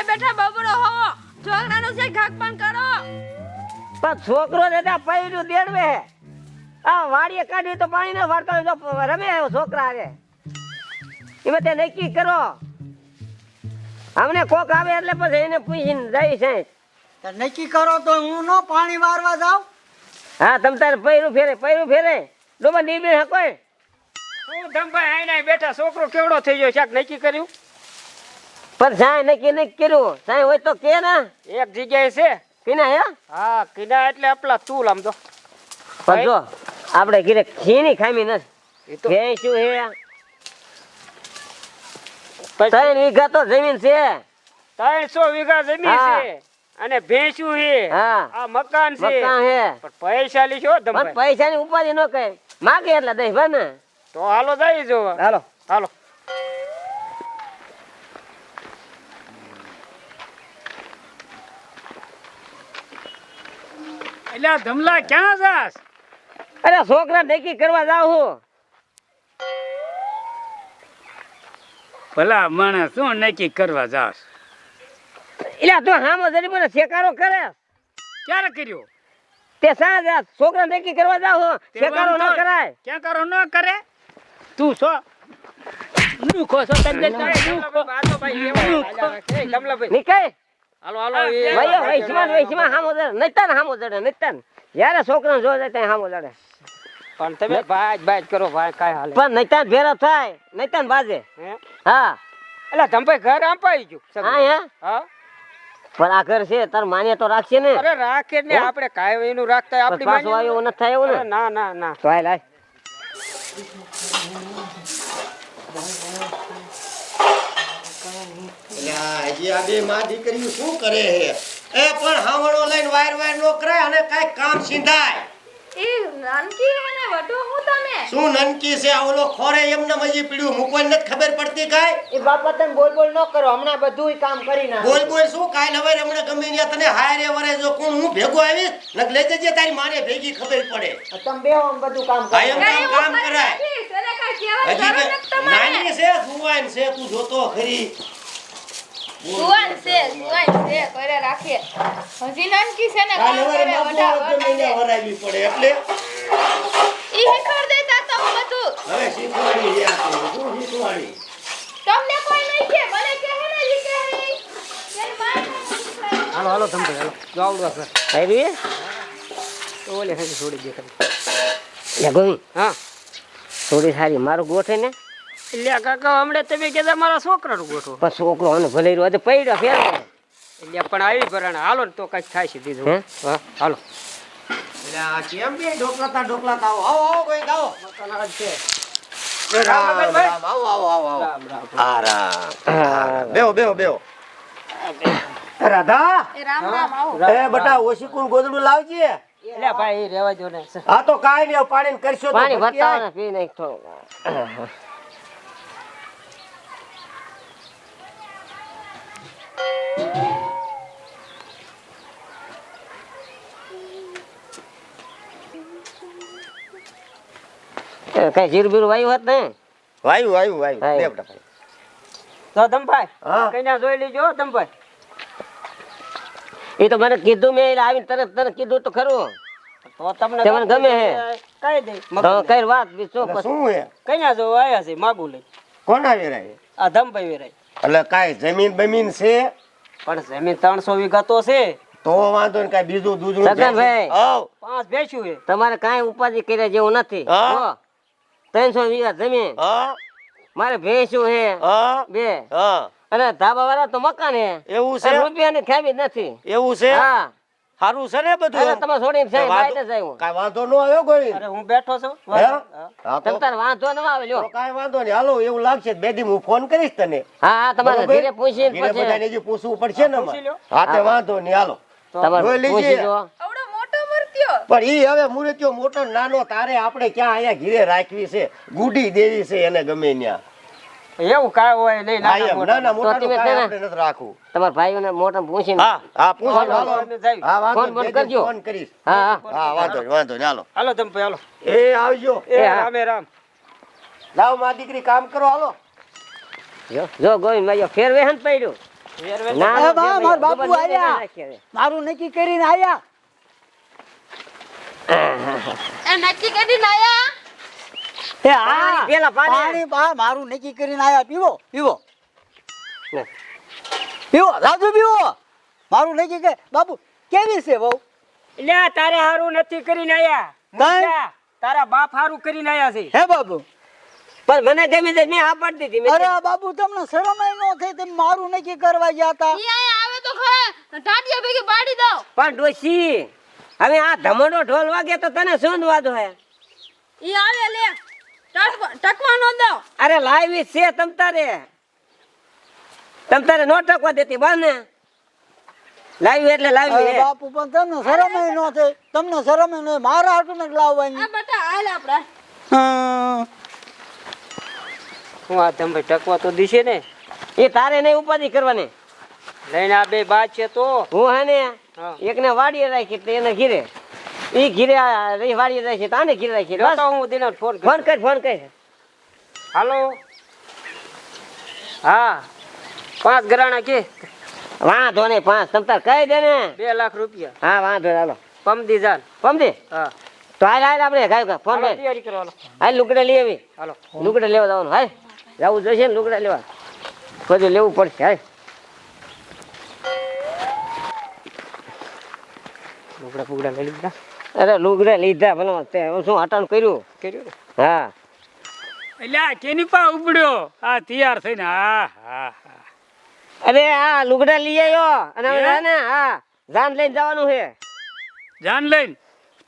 ઘરે બેઠા બબડો હોવો છોકરાનું છે ઘાક પણ કરો. પણ છોકરો દેતા પૈડું દેડવે આ વાડીએ કાઢી તો પાણી ને વાળતો તો રમે આવ્યો છોકરા રે એ તે નક્કી કરો. અમને કોક આવે એટલે પછી એને પૂછીને જાય છે. નક્કી કરો તો હું નો પાણી વારવા જાઉં? હા તમ તારે પૈરું ફેરે પૈરું ફેરે. ડોબા નહીં હકોય. કોઈ હું ધમભાઈ આઈને બેઠા છોકરો કેવડો થઈ ગયો શાક નક્કી કર્યું? પણ સાંઈ ને કેને કર્યું. સાંઈ હોય તો કે ના. એક જગ્યાએ છે. કિના હે? હા કિના એટલે આપલા તુલ આમ તો. પણ જો આપણે ઘીરે ખીની ખામી નથી. કે શું હે? ત્રણ વીઘા તો જમીન છે. ત્રણસો વીઘા જમીન છે. અને ભેંસું છે. હા. આ મકાન છે. મકાન હે. પણ પૈસા લીશો પણ ધમભાઈ પૈસાની ઉપાધિ ન કહે માગે એટલે દઈ ભા ને તો હાલો જઈ જો હાલો. હાલો. એટલે ધમલા ક્યાં જાસ અરે છોકરા નક્કી કરવા જાવ હું ભલા માણસ શું નક્કી કરવા જાસ એટલે તું હામો જરી મને શેકારો કરે ક્યારે કર્યો તે સાંજ છોકરા નક્કી કરવા જાવ હું શેકારો ન કરાય ક્યાં કરો ન કરે તું છો લુખો છો તમે નીકળ હાલો હાલો ભાઈઓ વૈશ્વાન વૈશ્વાન હામો જડે. નૈતાન હામો જડે નતન. યારે છોકરા જો જાય ત્યાં હામો જડે. પણ તમે બાજ બાજ કરો ભાઈ કાઈ હાલે. પણ નતન ભેરા થાય. નૈતાન બાજે. હા? એટલે ધમભાઈ ઘર આંપાઈ ગયું હા હે? પણ આ ઘર છે તાર માન્ય તો રાખશે ને. અરે રાખે ને? આપણે કાય એનું રાખતા આપણી પાછો આવ્યો નથી થાય એવું ને. ના ના ના. તો હાલ હાલ એટલે હજી આ બે માં દીકરીઓ શું કરે છે? એ પણ હાવણો લઈને વાયર વાયર નો કરાય અને કાંઈ કામ સિંધાય. એ નાનકી એને વટો હું તમે? શું નનકી છે? આ ઓલો ખોરે એમને મજી પીડ્યું. મૂકવાની નથી ખબર પડતી કાંઈ? એ બાપા તમે બોલ બોલ ન કરો. હમણાં બધું કામ કરી નાખો. બોલ બોલ શું? કાંઈ નવે હમણાં ગમે ત્યાં તને હારે વરે જો કોણ? હું ભેગો આવીશ? નક લઈ જજે તારી માને ભેગી ખબર પડે. તમે બે આમ બધું કામ કરો કરાય. તને હજી. નાની છે જુવાન છે તું જોતો ખરી. જુવાન છે જુવાન છે કરે રાખે. હજી નાનકી છે ને કાલે વરે મોટા ગમે વરાવી પડે એટલે? ઈ શીખવાડ દેતા તો બધું. હવે શીખવાડી રહ્યા તું શું શીખવાડી? તમને કોઈ નહીં કે મને ને ઈ કહે ઈ. તેની માને હાલો હાલો તમને હાલો. જો સર આવી તો ઓલે છોડી દે ખરી લે ગોવી હા. થોડી સારી મારું ગોઠે ને. એટલે કાકા હમણાં તમે કીધા મારા છોકરાનું ગોઠવો. પણ છોકરો અને ભલે રહ્યો તો પડ્યો ફેર એટલે પણ આવી ભરાણ હાલો ને તો કઈ થાય છે દીધું. હા? હાલો. કેમ બે આવો? આવો કોઈ રામ, રામ આવો આવો આવો બેહો બેહો બેહો. રાધા. એ રામ રામ આવો. એ બટા ઓશીકુન ગોદડું લાવજે. એટલે ભાઈ રેવા ને. આ તો કાઈ નહીં પાણી કરશો તો પાણી પી નાખ થોડું. કઈ જીરું બીરું વાયું હોત ને? વાયુ વાયુ વાયુ. દે બટા પાણી. તો ધમભાઈ કઈ ના જોઈ લેજો ધમભાઈ એ તો મને કીધું મેં આવીને તરત તરત કીધું તો ખરું. તો તમને તમને ગમે હે? કઈ દે તો કઈ વાત બીજું શું હે? કઈ ના જો આયા છે માગુ લઈ કોના વેરાય આ ધમભાઈ વેરાય એટલે કાઈ જમીન બમીન છે? પણ જમીન ત્રણસો વીઘા તો છે. તો વાંધો ને કાઈ બીજું દૂધનું સગનભાઈ. આવ પાંચ બેસ્યું હે તમારે કાઈ ઉપાધિ કર્યા જેવું નથી. હા? ત્રણસો વીઘા જમીન. મારે ભેંસું હે. બે. અને ધાબા વાળા તો મકાન હે એવું છે? રૂપિયા ની ખેમી નથી. એવું છે? હા. સારું છે ને બધું તમે છોડીને વાંધો- બાય જાય હું કાઈ વાંધો ન આવ્યો કોઈ? અરે હું બેઠો છું. હે? હા. હા તો તમ તાર વાંધો ન આવે લ્યો. તો વાંધો નહીં. હાલો એવું લાગશે. બે દી હું ફોન કરીશ તને. હા હા તમારે? ધીરે પૂછીને પછી બધાને જે પૂછવું પડશે ને. હા તે વાંધો નહીં. હાલો. તમારે પૂછી જો પણ ઈ હવે મૂર્તિઓ મોટો નાનો તારે આપણે ક્યાં અહીંયા ઘીરે રાખવી છે? ગુડી દેવી છે એને ગમે ત્યાં. એવું કાંઈ હોય નહીં હા, નાના મોટા. નાના મોટા તો તમે કાંઈ તેને- આપણે નથી રાખવું. તમારા ભાઈઓને મોટા પૂછીને હા હા પૂછો હાલો, હાલો. અમે જાવી. હા વાંધો ફોન બોન નહીં, બે દી કરજો. ફોન કરીશ. હા હા. હા વાંધો વાંધો નહીં હાલો. હાલો ધમભાઈ હાલો. એ આવજો. એ એ રામે રામ. લાવમાં દીકરી કામ કરો હાલો. જો જો ગોવિંદ પડ્યું. ના, બા, બાપુ ભાઈ, આયા. નાખીએ હવે. મારું નક્કી કરીને આયા. એ નક્કી કરીને આયા? એ હા પેલા પાણી. પાણી બા મારું નક્કી કરીને આયા. પીવો પીવો. પીવો રાજુ પીવો. મારું નક્કી કે બાપુ કેવી છે બહુ એટલે તારે હારું નથી કરીને આયા. કઈ? તારા બાપ હારું કરીને આયા છે. હે બાપુ પણ મને ગમે છે મેં હા પાડી દીધી અરે બાપુ તમને શરમ ન થઈ તમે મારું નક્કી કરવા ગયા હતા. આવે તો ખરા. ટાટિયા ભેગી પાડી દો પણ ડોશી હવે આ ધમણો ઢોલ વાગે તો તને શું વાંધો હે? ઈ આવે લે. ટકવા ટકવા નો દો. અરે લાવી છે તમ તારે. તમ તારે નો ટકવા દેતી બસ ને. લાવી એટલે લાવી બાપુ પણ તમને શરમ નો ન થઈ તમને શરમ ન. મારા હાટું ને લાવવાની. આ બટા હાલ આપડા. હું. આ ધંભાઈ ટકવા તો દીશે ને. એ તારે નહીં ઉપાધિ કરવાની. લઈને આ બે બા છે તો. હું હે. ને એકને વાડીએ રાખી તો એને ઘીરે. ઈ ઘીરે રહી વાડીએ રાખી તાને ઘીરે રાખી. બસ. તો હું દિને ફોન ફોન કર ફોન કર. હાલો. હા. પાંચ ગરાણા કે. વાંધો નહીં પાંચ. તમ તાર કહી દે ને. બે લાખ રૂપિયા. હા વાંધો હાલો. પમદી જાન. પમદી? હા. તો હાલ હાલ આપણે ગાય ફોન તૈયારી કરો હાલો. હાલ લુગડા લઈ આવી. હાલો. લુગડા લેવા જવાનું. હાલ. જવું જોઈશે ને લુગડા લેવા. બધું લેવું પડશે હાલ. લુગડા ફુગડા લઈ લીધા અરે લુગડા લીધા ભલે તે શું હટાણ કર્યું? કર્યું. હા. એટલે કેની પા ઉપડ્યો? આ તૈયાર થઈને હા હા હા. અરે આ લુગડા લઈ આવ્યો અને હવે ને હા જાન લઈને જવાનું છે. જાન લઈને?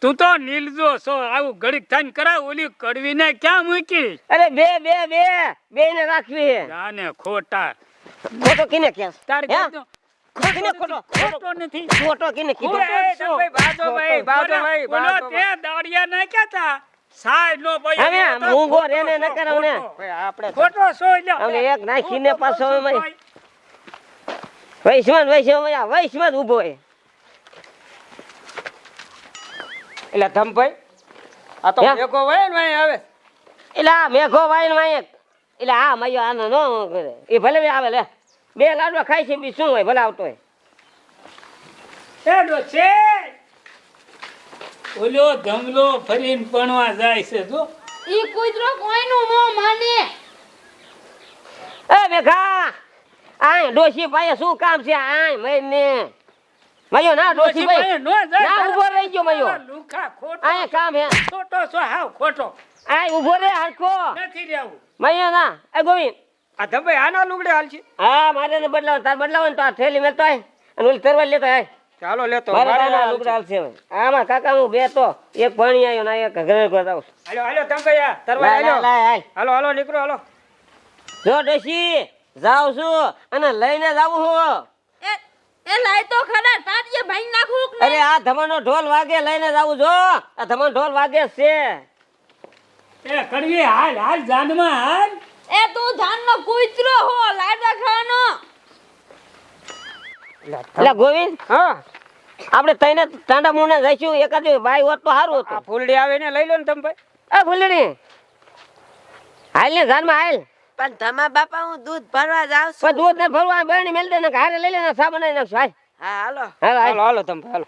તું તો નીલજો સો આવું ઘડીક થઈને કરાવ ઓલી કડવીને ક્યાં મૂકી? અરે બે બે બે બે ને રાખવી છે. જાને ખોટા. કિને તાર? ખોટો ખોટો ખોટો નથી. ખોટો કિને કીધો. ભાઈ, બાજો ભાઈ, બાજો ભાઈ, ઓલો તે દાડિયા નો ભાઈ હવે મૂંગો રેને ન કરાવ ને. ભાઈ આપણે ખોટો છો એટલે હવે એક નાખીને પાછો છો, એમાંય. ભાઈ. વૈશ્વન વૈશ્વન વૈશ્વન ઊભો હોય એટલે આ તો ને ભાઈ આવે. એટલે આ મેઘો વાઈન વાય એટલે આ મયો આનો નો કરે. એ ભલે આવે લે. બે લાડવા ખાય છે બી શું હોય ભલાવતો હોય. એડો છે. ઓલો ધમલો ફરીને પણવા જાય છે જો. ઈ કૂતરો કોઈનું નો માને. એ મેઘા આય ડોશી ભાઈ શું કામ છે? આય મયને. મયો ના ડોશી ભાઈ. નો જાય ના, ઊભો રહી ગયો મયો. લુખા ખોટો આય કામ હે. ખોટો છો હાવ ખોટો. આય ઊભો રે હરખો નથી રહેવું. મયો ના એ ગોવિંદ આ ધમભાઈ આના લુગડે હાલ છે? હા મારે ને બદલાવ તાર બદલાવ ને તો આ થેલી મેલતો આય અને ઓલી તરવા લેતો આય. ચાલો લેતો મારે આના નાના હાલ છે. લુગડા હાલશે હવે. આમાં કાકા હું બે તો એક પાણી આયો ને એક ઘરે ઘર આવું હાલો હાલો ધમભાઈ આ તરવા હાલો હાલો હાલો નીકળો હાલો. જો ડોશી જાવ છું અને લઈને જાવું હું. એ એ લાય તો ખરા ટાટિયા ભાઈ નાખું કે અરે આ ધમણનો ઢોલ વાગે લઈને જાવું જો. આ ધમણ ઢોલ વાગે છે. એ કડવી હાલ હાલ જાનમાં હાલ. એ તું ધાનનો કૂતરો હો લાડા ખાનો એટલે ગોવિંદ. હા. આપણે તઈને ટાંડા મુને જઈશું એકાદ ભાઈ હોત તો સારું આ હતું. ફૂલડી આવે ને લઈ લો ને ધમભાઈ આ ફૂલડી હાલ ને ઘરમાં હાલ. પણ તમારા બાપા હું દૂધ ભરવા જાઉં છું. પણ દૂધ ને ભરવા બરણી મેલ દે ને હારે લઈ લે ને સા બનાવી નાખશું હાલ. હા હાલો. હાલ હાલ. હાલો હાલો તમે હાલો.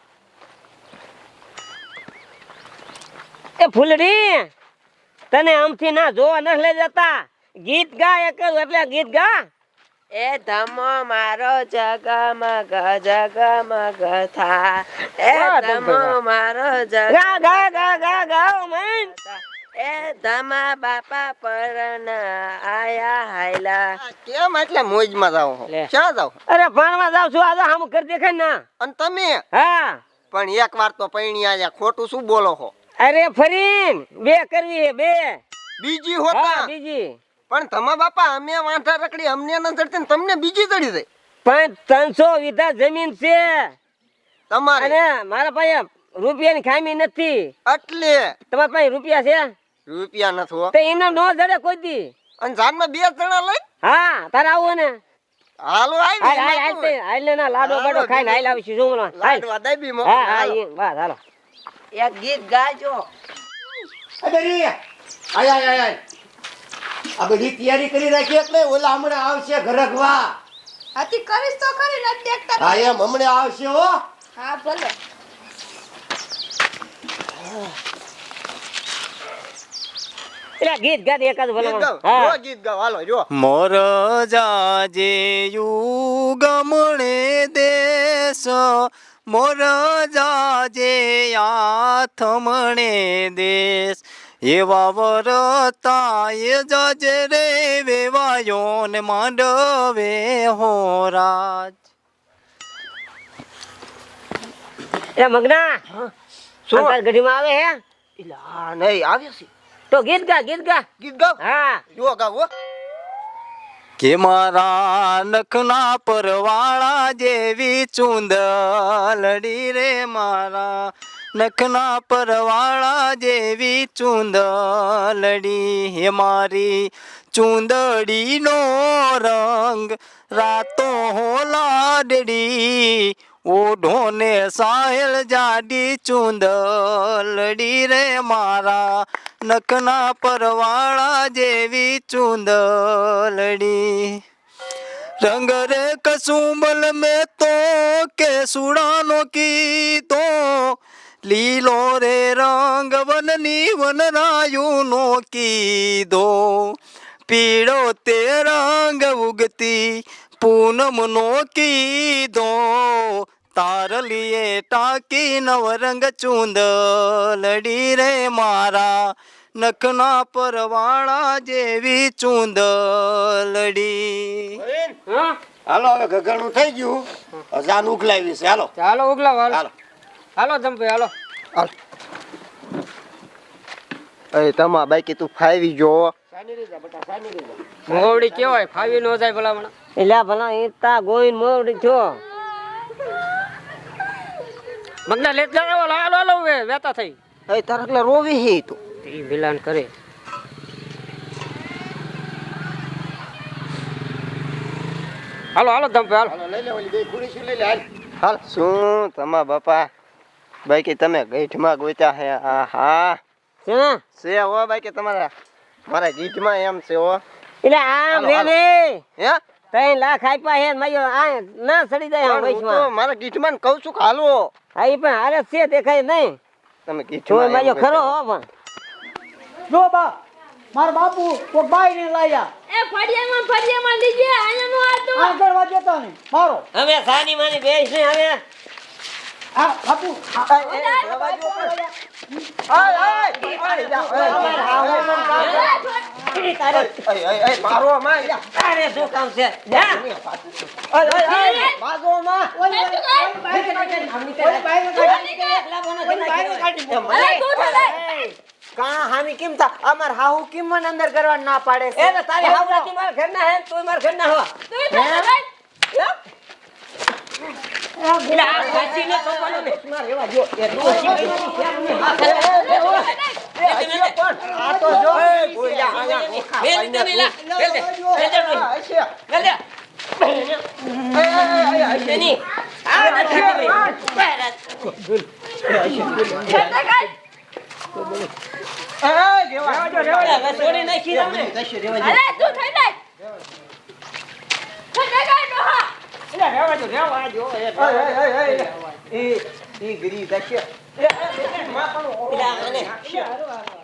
એ ફૂલડી તને આમથી ના જોવા ન લઈ જતા. ગીત ગા એક એટલે ગીત ગા. એ ધમો મારો જગમગ જગમગ થા. એ ધમો મારો જગ ગા ગા ગા ગા મન. એ ધમા બાપા પરન આયા હાયલા. કેમ એટલે મોજમાં જાવ. ક્યાં જાવ અરે ભણવા જાવ છું આજે હમ કરી દેખે ને. અને તમે? હા. પણ એક વાર તો પૈણી આયા ખોટું શું બોલો છો અરે ફરીન બે કરવી હે બે. બીજી હા હોતા બીજી. પણ તમારા બાપા અમે વાંઠા રખડી અમને ન ચડતી ને તમને બીજી ચડી જાય. પણ ત્રણસો વીઘા જમીન છે. તમારે. અને મારા પાસે રૂપિયાની ખામી નથી. એટલે? તમારા પાસે રૂપિયા છે? રૂપિયા નથી. તો એમને નો જડે કોઈ દી. અને જાનમાં બે જણા લઈ? હા તારે આવું ને હાલો હાલ હાલ હાલ આવી હાલ ના લાડો બાડો ખાઈને હાલ આવીશું શું? હાલ. વાદાઈ બી મો. હા હા. બસ હાલો. એક ગીત ગાજો. અરે આય આય આય. આ બધી તૈયારી કરી રાખી એટલે ઓલા હમણાં આવશે ઘરકવા આથી કરીશ તો ખરી નથી દેખતા હા એમ હમણે આવશે હો. હા ભલે. એટલે ગીત ગાત એકાદ ભલે હા. ગીત ગાવ હાલો જો. મોર જાજે યુગમણે દેશ મોર જાજે આથમણે દેશ. એવા વરતાય જજે રે વેવાયો ને માંડવે હોરાજ એ મગના શું? ગઢીમાં આવે હે? ઇલા નહીં આવ્યો છે તો ગીત ગા ગીત ગા. ગીત ગા હા. જો ગાવો કે મારા નખના પરવાળા જેવી ચૂંદલડી રે મારા. નખના પરવાળા જેવી ચૂંદલડી. હે મારી ચૂંદડીનો રંગ રાતો લાડડી. ઓઢો ને સાહેલ જાડી ચૂંદલડી રે મારા નખના પરવાળા જેવી ચૂંદલડી. રંગ રે કસુંબલ મેં તો કે સુડાનો કીતો લીલો રે રંગ વનની વનરાયુનો કીધો પીળો તે રંગ ઉગતી પૂનમ નો કીધો તારલીએ ટાંકી નવરંગ ચૂંદલડી રે મારા નખના પરવાળા જેવી ચૂંદ લડી. હાલો હવે ગગડું થઈ ગયું. અજાન ઉગલાવી છે. હાલો. ચાલો ઉગલાવ હાલો. હાલો હાલો જંપે હાલો. એ તમા બાકી તું ફાવી જો. મોવડી કેવાય ફાવી નો જાય ભલામણ. એટલે ભલા એ તા ગોઈન મોવડી થયો મગના લેત જાવ હાલો હાલો હાલો વે વેતા થઈ. એ તારા એકલા રોવી હે તું. ઈ વિલાન કરે. હાલો હાલો જંપે હાલો. હાલો લઈ લે ઓલી બે ખુરશી લઈ લે હાલ. હાલ શું તમા બાપા? બાકી તમે ગઈઠમાં ગોત્યા હે આ હા શું છે હો બાકી તમારા મારા ગીતમાં એમ છે હો. એટલે આમ હાલો, રે હે? ત્રણ લાખ આપ્યા હે માયો આ ના સડી જાય તો વૈશમાં મારા ગીતમાં કહું છું કે હાલો. હા એ પણ હારે છે દેખાય નહીં. તમે ગીઠમાં મયો ખરો હો. પણ. જો બા માર બાપુ તો બાઈ ને લાયા. એ ફળિયામાં ફળિયામાં લીજે આયા નો આતો. આગળ વાજે તો ને મારો. હવે સાની માની બેસ ને હવે. બાપુ મારો માં તારે શું કામ છે માગો માં. ને ને ને કા હામી કેમ અમાર હાહુ કેમ મને અંદર કરવા ના પાડે છે એ મારા ઘરના હે તું મારા હો ઘાસી ને સોપાનો છોડી નાખી તમે. તું થઈ જાય. આય, આય, આય, આય. ઈ, ઈ ગરી જશે. એ, એ, એ, માં પણ. એટલે આને